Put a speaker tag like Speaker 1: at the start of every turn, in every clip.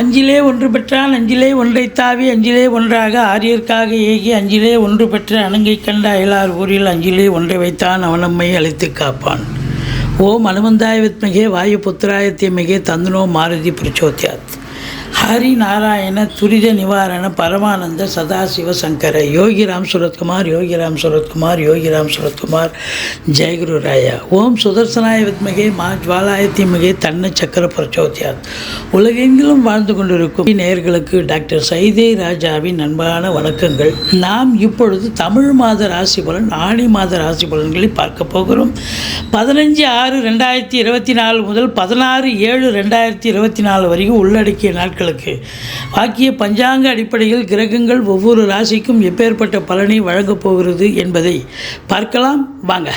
Speaker 1: அஞ்சிலே ஒன்று பெற்றான் அஞ்சிலே ஒன்றை தாவி அஞ்சிலே ஒன்றாக ஆரியர்க்காக ஏகி அஞ்சிலே ஒன்று பெற்ற அணுங்கை கண்ட அயலார் ஊரில் அஞ்சிலே ஒன்றை வைத்தான் அவனம்மை அழைத்து காப்பான். ஓம் அனுமந்தாய வித்மகே வாயு புத்திராய தீமகே தந்தனோ மாருதி பிரச்சோத்யாத் ஹரி நாராயண துரித நிவாரண பரமானந்த சதாசிவ சங்கர. யோகிராம் சுரத்குமார் யோகிராம் சுரத்குமார் யோகிராம் சுரத்குமார். ஜெயகுரு ராயா. ஓம் சுதர்சனாய வித்மகே மா ஜுவாலாய தீமகே தன்ன சக்கர பிரச்சோத்யாத். உலகெங்கிலும் வாழ்ந்து கொண்டிருக்கும் நேர்களுக்கு டாக்டர் சைதே ராஜாவின் அன்பான வணக்கங்கள். நாம் இப்பொழுது தமிழ் மாத ராசி பலன் ஆணி மாத ராசி பலன்களை பார்க்க போகிறோம். பதினஞ்சு ஆறு ரெண்டாயிரத்தி இருபத்தி நாலு முதல் பதினாறு ஏழு ரெண்டாயிரத்தி இருபத்தி நாலு வரைக்கும் உள்ளடக்கிய நாட்கள் நாட்களுக்கு வாக்கிய பஞ்சாங்க அடிப்படையில் கிரகங்கள் ஒவ்வொரு ராசிக்கும் எப்பேற்பட்ட பலனை வழங்கப் போகிறது என்பதை பார்க்கலாம். வாங்க.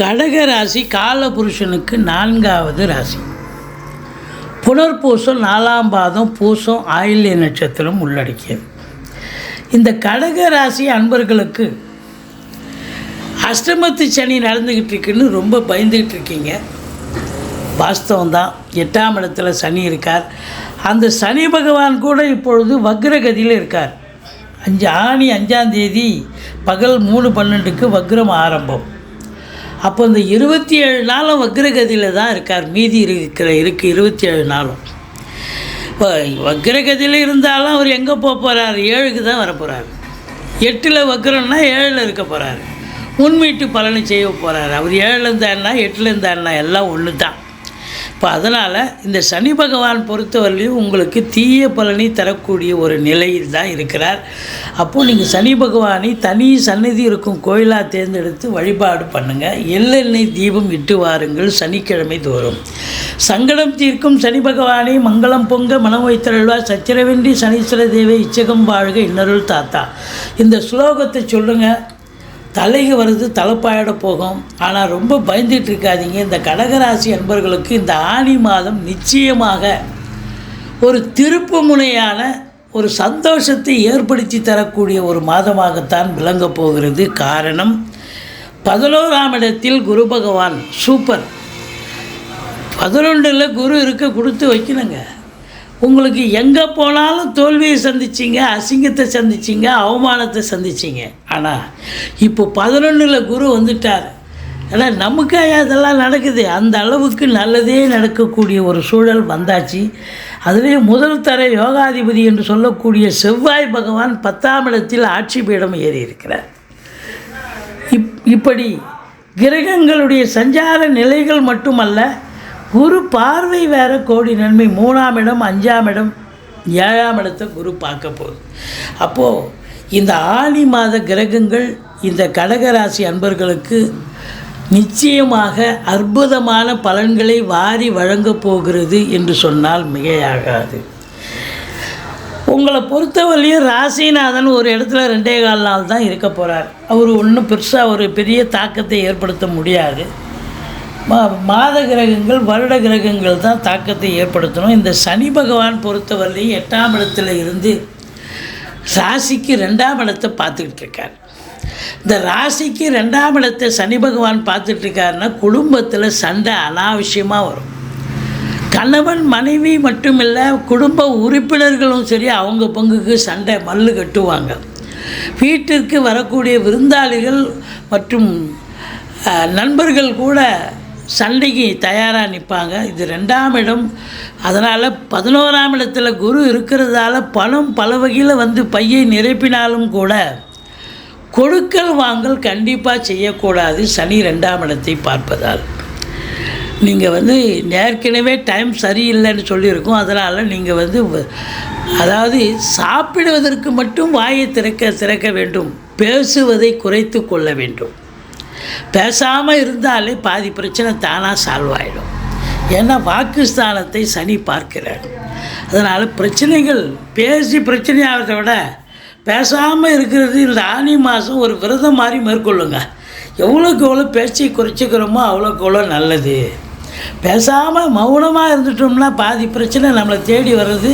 Speaker 1: கடக ராசி காலபுருஷனுக்கு நான்காவது ராசி. புனர்பூசம் நாலாம் பாதம் பூசம் ஆயில்ய நட்சத்திரம் உள்ளடக்கியது. இந்த கடக ராசி அன்பர்களுக்கு அஷ்டமத்து சனி நடந்துக்கிட்டு இருக்குன்னு ரொம்ப பயந்துக்கிட்டு இருக்கீங்க வாஸ்தவம் தான் எட்டாம் இடத்துல சனி இருக்கார். அந்த சனி பகவான் கூட இப்பொழுது வக்ரகதியில் இருக்கார். அஞ்சு ஆணி அஞ்சாம் தேதி பகல் மூணு பன்னெண்டுக்கு வக்ரம் ஆரம்பம். அப்போ இந்த இருபத்தி ஏழு நாளும் வக்ரகதியில் தான் இருக்கார். மீதி இருக்கிற இருக்கு இருபத்தி ஏழு நாளும். இப்போ வக்ரகதியில் இருந்தாலும் அவர் எங்கே போக போகிறார் ஏழுக்கு தான் வர போகிறார் எட்டில் வக்ரம்னா ஏழில் இருக்க போகிறார் முன்மீட்டு பலனை செய்ய போகிறார் அவர் ஏழில் இருந்தாருன்னா எட்டில் இருந்தாருன்னா எல்லாம் ஒன்று தான் இப்போ அதனால் இந்த சனி பகவான் பொறுத்தவரையிலையும் உங்களுக்கு தீய பலனை தரக்கூடிய ஒரு நிலையில் தான் இருக்கிறார். அப்போது நீங்கள் சனி பகவானை தனி சன்னதி இருக்கும் கோயிலாக தேர்ந்தெடுத்து வழிபாடு பண்ணுங்கள் எள்ளெண்ணெய் தீபம் இட்டு வாருங்கள் சனிக்கிழமை தோறும். சங்கடம் தீர்க்கும் சனி பகவானை மங்களம் பொங்க மனம் வைத்தருள்வா சச்சிரவென்றி சனீஸ்வர தேவை இச்சகம் வாழ்க இன்னருள் தாத்தா. இந்த ஸ்லோகத்தை சொல்லுங்கள் தலைக்கு வருது தலைப்பாயிட போகும். ஆனால் ரொம்ப பயந்துட்டு இருக்காதீங்க இந்த கடகராசி அன்பர்களுக்கு இந்த ஆணி மாதம் நிச்சயமாக ஒரு திருப்பு முனையான ஒரு சந்தோஷத்தை ஏற்படுத்தி தரக்கூடிய ஒரு மாதமாகத்தான் விளங்கப் போகிறது காரணம். பதினோராம் இடத்தில் குரு பகவான் சூப்பர். பதினொன்றில் குரு இருக்க கொடுத்து வைக்கணுங்க. உங்களுக்கு எங்கே போனாலும் தோல்வியை சந்திச்சிங்க அசிங்கத்தை சந்திச்சிங்க அவமானத்தை சந்திச்சிங்க. ஆனால் இப்போ பதினொன்றில் குரு வந்துட்டார். ஆனால் நமக்கே அதெல்லாம் நடக்குது. அந்த அளவுக்கு நல்லதே நடக்கக்கூடிய ஒரு சூழல் வந்தாச்சு. அதுவே முதல் தர யோகாதிபதி என்று சொல்லக்கூடிய செவ்வாய் பகவான் பத்தாம் இடத்தில் ஆட்சி பீடம் ஏறி இருக்கிறார். இப் இப்படி கிரகங்களுடைய சஞ்சார நிலைகள் மட்டுமல்ல குரு பார்வை வேற கோடி நன்மை. மூணாம் இடம் அஞ்சாம் இடம் ஏழாம் இடத்தை குரு பார்க்க போகுது. அப்போது இந்த ஆணி மாத கிரகங்கள் இந்த கடகராசி அன்பர்களுக்கு நிச்சயமாக அற்புதமான பலன்களை வாரி வழங்கப் போகிறது என்று சொன்னால் மிகையாகாது. உங்களை பொறுத்தவரையும் ராசிநாதன் ஒரு இடத்துல ரெண்டே கால் நாள் தான் இருக்க போகிறார் அவர் ஒன்றும் பெருசாக ஒரு பெரிய தாக்கத்தை ஏற்படுத்த முடியாது. மாத கிரகங்கள் வருட கிரகங்கள் தான் தாக்கத்தை ஏற்படுத்தணும். இந்த சனி பகவான் பொறுத்தவரையும் எட்டாம் இடத்துல இருந்து ராசிக்கு ரெண்டாம் இடத்தை பார்த்துக்கிட்டு இருக்கார். இந்த ராசிக்கு ரெண்டாம் இடத்தை சனி பகவான் பார்த்துட்டு இருக்காருன்னா குடும்பத்தில் சண்டை அனாவசியமாக வரும். கணவன் மனைவி மட்டுமில்ல குடும்ப உறுப்பினர்களும் சரி அவங்க பங்குக்கு சண்டை மல்லு கட்டுவாங்க. வீட்டிற்கு வரக்கூடிய விருந்தாளிகள் மற்றும் நண்பர்கள் கூட சண்டைக்கு தயாராக நிற்பாங்க இது ரெண்டாம் இடம். அதனால் பதினோராம் இடத்துல குரு இருக்கிறதால பணம் பல வகையில் வந்து பையை நிரப்பினாலும் கூட கொடுக்கல் வாங்கல் கண்டிப்பாக செய்யக்கூடாது. சனி ரெண்டாம் இடத்தை பார்ப்பதால். நீங்கள் வந்து ஏற்கனவே டைம் சரியில்லைன்னு சொல்லியிருக்கோம். அதனால் நீங்கள் வந்து வ- அதாவது சாப்பிடுவதற்கு மட்டும் வாயை திறக்க திறக்க வேண்டும். பேசுவதை குறைத்து கொள்ள வேண்டும். பேசாமல் இருந்தாலே பாதி பிரச்சனை தானாக சால்வ் ஆகிடும் ஏன்னா வாக்குஸ்தானத்தை சனி பார்க்கிறார். அதனால் பிரச்சனைகள் பேசி பிரச்சனையாகிறத விட பேசாமல் இருக்கிறது இந்த ஆனி மாதம் ஒரு விரதம் மாதிரி மேற்கொள்ளுங்க. எவ்வளோக்கு எவ்வளோ பேச்சை குறைச்சிக்கிறோமோ அவ்வளோக்கு எவ்வளோ நல்லது. பேசாமல் மௌனமாக இருந்துட்டோம்னா பாதி பிரச்சனை நம்மளை தேடி வர்றது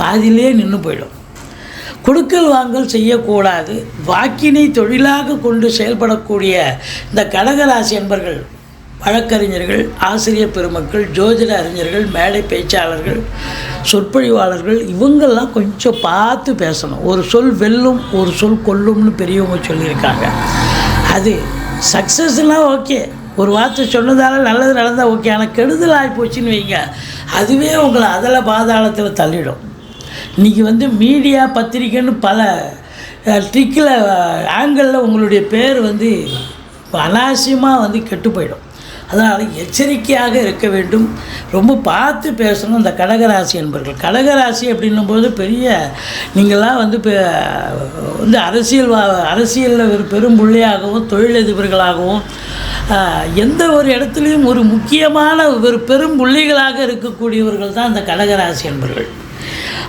Speaker 1: பாதியிலே நின்று போயிடும். கொடுக்கல் வாங்கல் செய்யக்கூடாது. வாக்கினை தொழிலாக கொண்டு செயல்படக்கூடிய இந்த கடகராசி என்பர்கள் வழக்கறிஞர்கள் ஆசிரியர் பெருமக்கள் ஜோதிட அறிஞர்கள் மேடை பேச்சாளர்கள் சொற்பொழிவாளர்கள் இவங்கெல்லாம் கொஞ்சம் பார்த்து பேசணும். ஒரு சொல் வெல்லும் ஒரு சொல் கொல்லும்னு பெரியவங்க சொல்லியிருக்காங்க. அது சக்ஸஸ்னால் ஓகே. ஒரு வார்த்தை சொன்னதால் நல்லது நடந்தால் ஓகே. ஆனால் கெடுதல் ஆகி போச்சுன்னு வைங்க. அதுவே உங்களை அதில் பாதாளத்தில் தள்ளிடும். இன்றைக்கி வந்து மீடியா பத்திரிக்கைன்னு பல ட்ரிக்கில் ஆங்கிளில் உங்களுடைய பேர் வந்து அனாவசியமாக வந்து கெட்டு போயிடும். அதனால் எச்சரிக்கையாக இருக்க வேண்டும். ரொம்ப பார்த்து பேசணும் இந்த கடகராசி என்பர்கள். கடகராசி அப்படின்னும் போது பெரிய நீங்களாம் வந்து வந்து அரசியல் அரசியலில் ஒரு பெரும் புள்ளியாகவும் தொழிலதிபர்களாகவும் எந்த ஒரு இடத்துலையும் ஒரு முக்கியமான ஒரு பெரும் புள்ளிகளாக இருக்கக்கூடியவர்கள் தான் இந்த கடகராசி என்பர்கள்.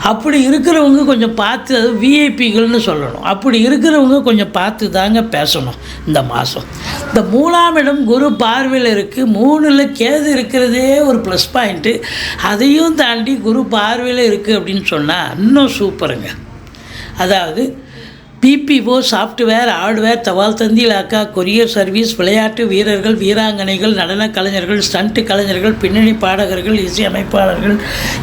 Speaker 1: அப்படி இருக்கிறவங்க கொஞ்சம் பார்த்து அது விஐபிகள்னு சொல்லணும். அப்படி இருக்கிறவங்க கொஞ்சம் பார்த்து தாங்க பேசணும் இந்த மாதம் இந்த மூணாம் இடம் குரு பார்வையில் இருக்குது மூணில் கேது இருக்கிறதே ஒரு ப்ளஸ் பாயிண்ட்டு அதையும் தாண்டி குரு பார்வையில் இருக்குது அப்படின்னு சொன்னால் இன்னும் சூப்பருங்க அதாவது பிபிஓ சாஃப்ட்வேர் ஹார்ட்வேர் தபால் தந்தி இலாக்கா கொரியர் சர்வீஸ் விளையாட்டு வீரர்கள் வீராங்கனைகள் நடன கலைஞர்கள் ஸ்டண்ட் கலைஞர்கள் பின்னணி பாடகர்கள் இசை அமைப்பாளர்கள்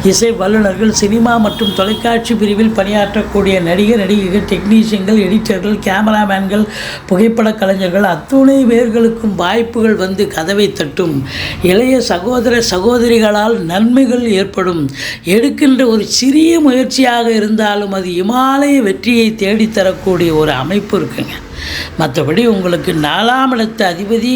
Speaker 1: இசை வல்லுநர்கள் சினிமா மற்றும் தொலைக்காட்சி பிரிவில் பணியாற்றக்கூடிய நடிகர் நடிகைகள் டெக்னீஷியன்கள் எடிட்டர்கள் கேமராமேன்கள் புகைப்பட கலைஞர்கள் அத்துணை பேர்களுக்கும் வாய்ப்புகள் வந்து கதவை தட்டும். இளைய சகோதர சகோதரிகளால் நன்மைகள் ஏற்படும். எடுக்கின்ற ஒரு சிறிய முயற்சியாக இருந்தாலும் அது இமாலய வெற்றியை தேடித்தரக்கூடிய ஒரு அமைப்பு இருக்குங்க. மற்றபடி உங்களுக்கு நாலாம் இடத்து அதிபதி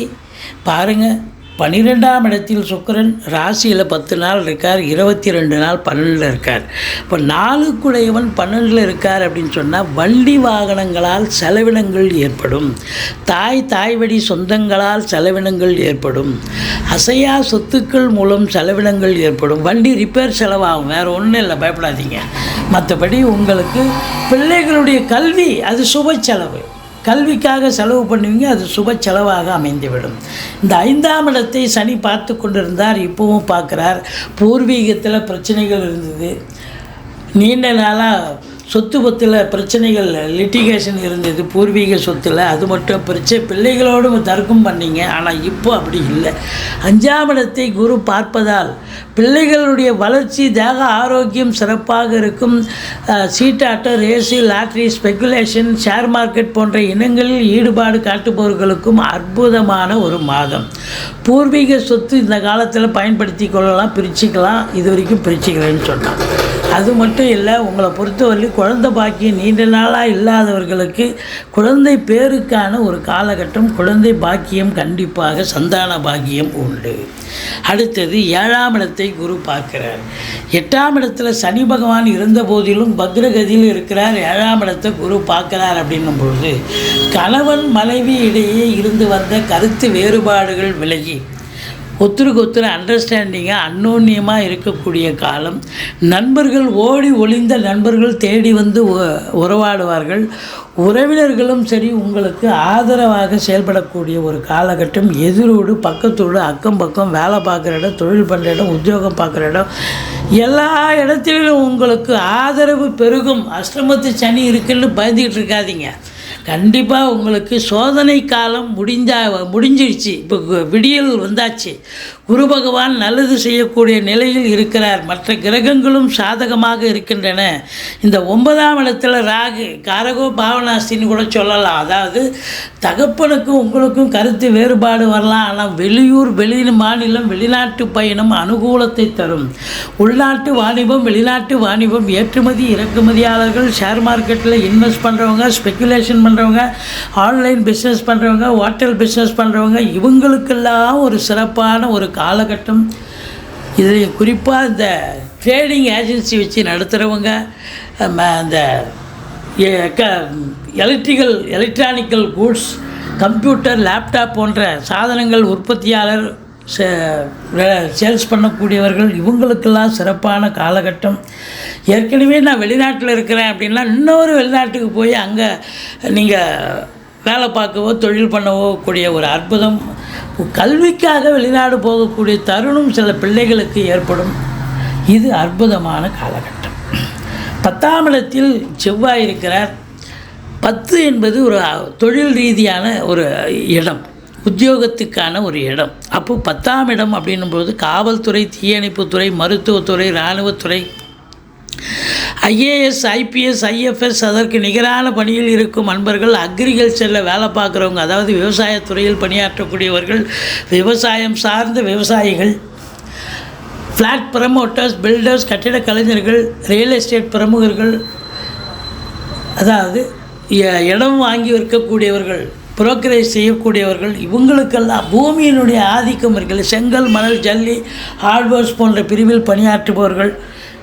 Speaker 1: பாருங்கள் பன்னிரெண்டாம் இடத்தில் சுக்கரன் ராசியில் பத்து நாள் இருக்கார் இருபத்தி ரெண்டு நாள் பன்னெண்டில் இருக்கார். இப்போ நாலுக்குடையவன் பன்னெண்டில் இருக்கார் அப்படின்னு சொன்னால் வண்டி வாகனங்களால் செலவினங்கள் ஏற்படும். தாய் தாய்வடி சொந்தங்களால் செலவினங்கள் ஏற்படும். அசையா சொத்துக்கள் மூலம் செலவினங்கள் ஏற்படும். வண்டி ரிப்பேர் செலவாகும் வேறு ஒன்றும் இல்லை பயப்படாதீங்க. மற்றபடி உங்களுக்கு பிள்ளைகளுடைய கல்வி அது சுப செலவு. கல்விக்காக செலவு பண்ணுவீங்க அது சுப செலவாக அமைந்துவிடும். இந்த ஐந்தாம் இடத்தை சனி பார்த்து கொண்டிருந்தார் இப்போவும் பார்க்குறார். பூர்வீகத்தில் பிரச்சனைகள் இருந்தது. நீண்ட நாளாக சொத்து பத்தில் பிரச்சனைகள் லிட்டிகேஷன் இருந்தது பூர்வீக சொத்தில். அது மட்டும் பிரச்சனை பிள்ளைகளோடு தர்க்கம் பண்ணீங்க. ஆனால் இப்போ அப்படி இல்லை. அஞ்சாம் இடத்தை குரு பார்ப்பதால் பிள்ளைகளுடைய வளர்ச்சி தேக ஆரோக்கியம் சிறப்பாக இருக்கும். சீட்டாட்டம் race lottery speculation share market போன்ற இனங்களில் ஈடுபாடு காட்டுபவர்களுக்கும் அற்புதமான ஒரு மாதம். பூர்வீக சொத்து இந்த காலத்தில் பயன்படுத்தி கொள்ளலாம் பிரிச்சுக்கலாம். இது வரைக்கும் பிரிச்சுக்கிறேன்னு சொன்னான் அது மட்டும் இல்லை உங்களை பொறுத்தவரையிலும் குழந்தை பாக்கியம் நீண்ட நாளாக இல்லாதவர்களுக்கு குழந்தை பேருக்கான ஒரு காலகட்டம் குழந்தை பாக்கியம் கண்டிப்பாக சந்தான பாக்கியம் உண்டு. அடுத்தது ஏழாம் இடத்தை குரு பார்க்கிறார். எட்டாம் இடத்துல சனி பகவான் இருந்த போதிலும் பக்ரகதியில் இருக்கிறார். ஏழாம் இடத்தை குரு பார்க்கிறார் அப்படின்னும் பொழுது கணவன் மனைவி இடையே இருந்து வந்த கருத்து வேறுபாடுகள் விலகி ஒத்துருக்கு ஒத்துரு அண்டர்ஸ்டாண்டிங்காக அன்னோன்யமாக இருக்கக்கூடிய காலம். நண்பர்கள் ஓடி ஒளிந்த நண்பர்கள் தேடி வந்து உ- உறவாடுவார்கள். உறவினர்களும் சரி உங்களுக்கு ஆதரவாக செயல்படக்கூடிய ஒரு காலகட்டம். எதிரோடு பக்கத்தோடு அக்கம் பக்கம் வேலை பார்க்குற இடம் தொழில் பண்ணுற இடம் உத்தியோகம் பார்க்குற இடம். எல்லா இடத்திலும் உங்களுக்கு ஆதரவு பெருகும். அஷ்டமத்து சனி இருக்குன்னு பயந்துக்கிட்டு இருக்காதீங்க. கண்டிப்பாக உங்களுக்கு சோதனை காலம் முடிஞ்சா முடிஞ்சிருச்சு. இப்போ விடியல் வந்தாச்சு. குரு பகவான் நல்லது செய்யக்கூடிய நிலையில் இருக்கிறார். மற்ற கிரகங்களும் சாதகமாக இருக்கின்றன. இந்த ஒன்பதாம் இடத்துல ராகு காரகோ பாவனாஸ்தின்னு கூட சொல்லலாம். அதாவது தகப்பனுக்கும் உங்களுக்கும் கருத்து வேறுபாடு வரலாம். ஆனால் வெளியூர் வெளி மாநிலம் வெளிநாட்டு பயணம் அனுகூலத்தை தரும். உள்நாட்டு வாணிபம் வெளிநாட்டு வாணிபம் ஏற்றுமதி இறக்குமதியாளர்கள் ஷேர் மார்க்கெட்டில் இன்வெஸ்ட் பண்ணுறவங்க ஸ்பெக்குலேஷன் பண்ணுறவங்க ஆன்லைன் பிஸ்னஸ் பண்ணுறவங்க ஹோட்டல் பிஸ்னஸ் பண்ணுறவங்க இவங்களுக்கெல்லாம் ஒரு சிறப்பான ஒரு காலகட்டம். இதில் குறிப்பாக இந்த ட்ரேடிங் ஏஜென்சி வச்சு நடத்துகிறவங்க அந்த electrical electronical goods computer laptop போன்ற சாதனங்கள் உற்பத்தியாளர் சேல்ஸ் பண்ணக்கூடியவர்கள் இவங்களுக்கெல்லாம் சிறப்பான காலகட்டம். ஏற்கனவே நான் வெளிநாட்டில் இருக்கிறேன் அப்படின்னா இன்னொரு வெளிநாட்டுக்கு போய் அங்கே நீங்கள் வேலை பார்க்கவோ தொழில் பண்ணவோ கூடிய ஒரு அற்புதம். கல்விக்காக வெளிநாடு போகக்கூடிய தருணம் சில பிள்ளைகளுக்கு ஏற்படும். இது அற்புதமான காலகட்டம். பத்தாம் இடத்தில் செவ்வாய் இருக்கிறார். பத்து என்பது ஒரு தொழில் ரீதியான ஒரு இடம். உத்தியோகத்துக்கான ஒரு இடம். அப்போ பத்தாம் இடம் அப்படின்னும்போது காவல்துறை தீயணைப்புத்துறை மருத்துவத்துறை இராணுவத்துறை. ஐஏஎஸ் ஐபிஎஸ் ஐஎஃப்எஸ் அதற்கு நிகரான பணியில் இருக்கும் அன்பர்கள் அக்ரிகல்ச்சரில் வேலை பார்க்குறவங்க அதாவது விவசாயத்துறையில் பணியாற்றக்கூடியவர்கள் விவசாயம் சார்ந்த விவசாயிகள் ஃப்ளாட் ப்ரமோட்டர்ஸ் பில்டர்ஸ் கட்டிட கலைஞர்கள் ரியல் எஸ்டேட் பிரமுகர்கள் அதாவது இடம் வாங்கி விற்கக்கூடியவர்கள் புரோக்கரேஜ் செய்யக்கூடியவர்கள் இவங்களுக்கெல்லாம் பூமியினுடைய ஆதிக்கம் இருக்குது. செங்கல் மணல் ஜல்லி ஹார்ட்வேர்ஸ் போன்ற பிரிவில் பணியாற்றுபவர்கள்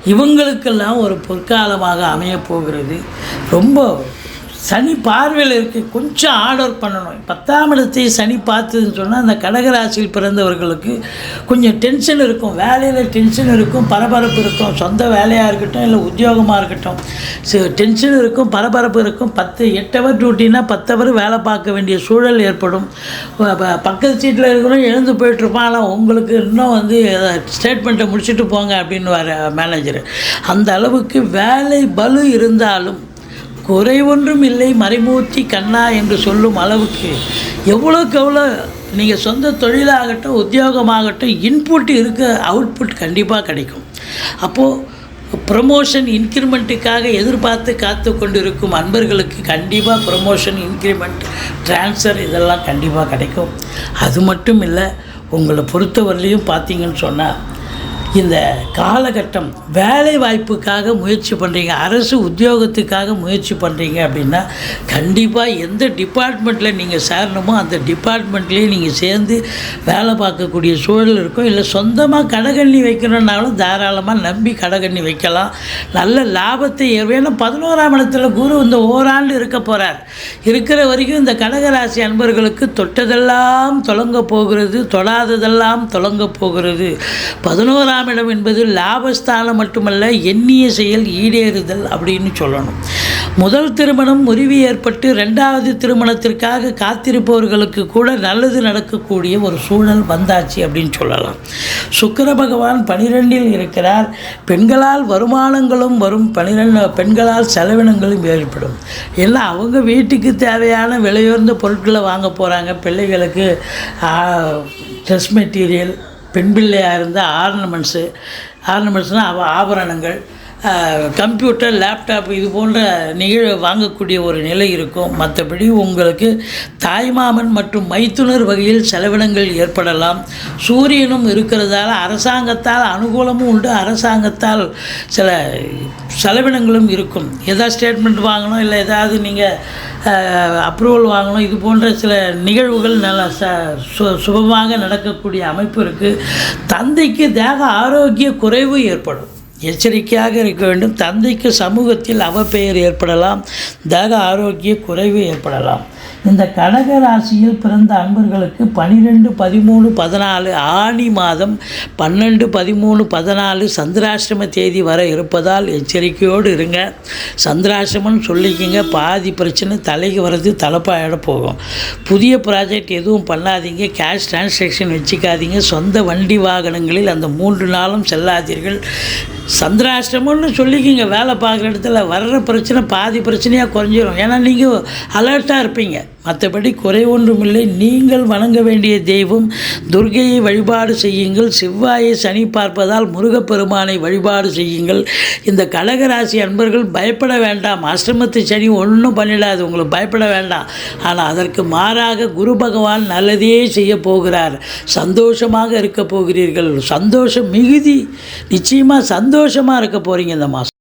Speaker 1: இவங்களுக்கெல்லாம் ஒரு பொற்காலமாக அமையப் போகிறது. ரொம்ப சனி பார்வையில் இருக்குது கொஞ்சம் ஆர்டர் பண்ணணும். பத்தாம் இடத்தை சனி பார்த்ததுன்னு சொன்னால் அந்த கடகராசியில் பிறந்தவர்களுக்கு கொஞ்சம் டென்ஷன் இருக்கும். வேலையில் டென்ஷன் இருக்கும் பரபரப்பு இருக்கும். சொந்த வேலையாக இருக்கட்டும் இல்லை உத்தியோகமாக இருக்கட்டும். சி- டென்ஷன் இருக்கும் பரபரப்பு இருக்கும். பத்து எட்டு ஹவர் டியூட்டினா பத்து ஹவர் வேலை பார்க்க வேண்டிய சூழல் ஏற்படும். ப- பக்கத்து சீட்டில் இருக்கிறவங்க எழுந்து போயிட்டுருப்பான் ஆனால் உங்களுக்கு இன்னும் வந்து ஸ்டேட்மெண்ட்டை முடிச்சுட்டு போங்க அப்படின்னு வர மேனேஜர் அந்த அளவுக்கு வேலை பலு இருந்தாலும் குறை ஒன்றும் இல்லை மறைமூர்த்தி கண்ணா என்று சொல்லும் அளவுக்கு. எவ்வளோக்கு எவ்வளோ நீங்கள் சொந்த தொழிலாகட்டும் உத்தியோகமாகட்டும் இன்புட் இருக்க அவுட்புட் கண்டிப்பாக கிடைக்கும். அப்போது ப்ரமோஷன் இன்க்ரிமெண்ட்டுக்காக எதிர்பார்த்து காத்து கொண்டிருக்கும் அன்பர்களுக்கு கண்டிப்பாக ப்ரமோஷன் இன்க்ரிமெண்ட் ட்ரான்ஸ்ஃபர் இதெல்லாம் கண்டிப்பாக கிடைக்கும். அது மட்டும் இல்லை உங்களை பொறுத்தவரையிலையும் பார்த்தீங்கன்னு சொன்னால் இந்த காலகட்டம் வேலை வாய்ப்புக்காக முயற்சி பண்ணுறீங்க அரசு உத்தியோகத்துக்காக முயற்சி பண்ணுறீங்க அப்படின்னா கண்டிப்பாக எந்த டிபார்ட்மெண்ட்டில் நீங்கள் சேரணுமோ அந்த டிபார்ட்மெண்ட்லேயே நீங்கள் சேர்ந்து வேலை பார்க்கக்கூடிய சூழல் இருக்கும். இல்லை சொந்தமாக கடகண்ணி வைக்கணுன்னாலும் தாராளமாக நம்பி கடகண்ணி வைக்கலாம். நல்ல லாபத்தை ஏன்னா பதினோராம் இடத்துல குரு இந்த ஓராண்டு இருக்க போகிறார் இருக்கிற வரைக்கும் இந்த கடகராசி அன்பர்களுக்கு தொட்டதெல்லாம் தொடங்க போகிறது தொடாததெல்லாம் தொடங்க போகிறது. பதினோராம் இடம் என்பது லாபஸ்தானம் மட்டுமல்ல எண்ணிய செயல் ஈடேறுதல் அப்படின்னு சொல்லணும். முதல் திருமணம் முறிவு ஏற்பட்டு ரெண்டாவது திருமணத்திற்காக காத்திருப்பவர்களுக்கு கூட நல்லது நடக்கக்கூடிய ஒரு சூழல் வந்தாச்சு அப்படின்னு சொல்லலாம். சுக்கர பகவான் பனிரெண்டில் இருக்கிறார். பெண்களால் வருமானங்களும் வரும் பனிரெண்டு பெண்களால் செலவினங்களும் ஏற்படும். எல்லாம் அவங்க வீட்டுக்கு தேவையான விலையுயர்ந்த பொருட்களை வாங்க போகிறாங்க பிள்ளைகளுக்கு ட்ரெஸ் மெட்டீரியல் பெண் பிள்ளையாக இருந்தால் ஆர்னமெண்ட்ஸு ஆர்னமெண்ட்ஸ்னால் அவ ஆபரணங்கள். கம்ப்யூட்டர் லேப்டாப் இது போன்ற நிகழ வாங்கக்கூடிய ஒரு நிலை இருக்கும். மற்றபடி உங்களுக்கு தாய்மாமன் மற்றும் மைத்துனர் வகையில் செலவினங்கள் ஏற்படலாம். சூரியனும் இருக்கிறதால அரசாங்கத்தால் அனுகூலமும் உண்டு. அரசாங்கத்தால் சில செலவினங்களும் இருக்கும். ஏதாவது ஸ்டேட்மெண்ட் வாங்கணும் இல்லை ஏதாவது நீங்கள் அப்ரூவல் வாங்கணும் இது போன்ற சில நிகழ்வுகள் நல்ல ச சு சுபமாக நடக்கக்கூடிய அமைப்பு இருக்குது தந்தைக்கு தேக ஆரோக்கிய குறைவு ஏற்படும். எச்சரிக்கையாக இருக்க வேண்டும். தந்தைக்கு சமூகத்தில் அவப்பெயர் ஏற்படலாம். தேக ஆரோக்கிய குறைவு ஏற்படலாம். இந்த கடக ராசியில் பிறந்த அன்பர்களுக்கு பனிரெண்டு பதிமூணு பதினாலு ஆணி மாதம் பன்னெண்டு பதிமூணு பதினாலு சந்திராசிரம தேதி வர இருப்பதால் எச்சரிக்கையோடு இருங்க. சந்திராசிரமம்னு சொல்லிக்கிங்க. பாதி பிரச்சனை தலைக்கு வர்றது தலைப்பாயிட போகும். புதிய ப்ராஜெக்ட் எதுவும் பண்ணாதீங்க. கேஷ் டிரான்சாக்ஷன் வச்சுக்காதீங்க. சொந்த வண்டி வாகனங்களில் அந்த மூன்று நாளும் செல்லாதீர்கள். சந்திராஷ்டமம்னு சொல்லிக்கிங்க வேலை பார்க்குற இடத்துல வர்ற பிரச்சனை பாதி பிரச்சனையாக குறைஞ்சிரும். ஏன்னா நீங்கள் அலர்ட்டாக இருப்பீங்க. மற்றபடி குறை ஒன்றுமில்லை. நீங்கள் வணங்க வேண்டிய தெய்வம் துர்கையை வழிபாடு செய்யுங்கள். செவ்வாயை சனி பார்ப்பதால் முருகப்பெருமானை வழிபாடு செய்யுங்கள். இந்த கடகராசி அன்பர்கள் பயப்பட வேண்டாம். அஷ்டமத்து சனி ஒன்றும் பண்ணிடாது. உங்களுக்கு பயப்பட வேண்டாம். ஆனால் அதற்கு மாறாக குரு பகவான் நல்லதே செய்ய போகிறார். சந்தோஷமாக இருக்க போகிறீர்கள். சந்தோஷம் மிகுதி. நிச்சயமாக சந்தோஷமாக இருக்க போகிறீங்க இந்த மாதம்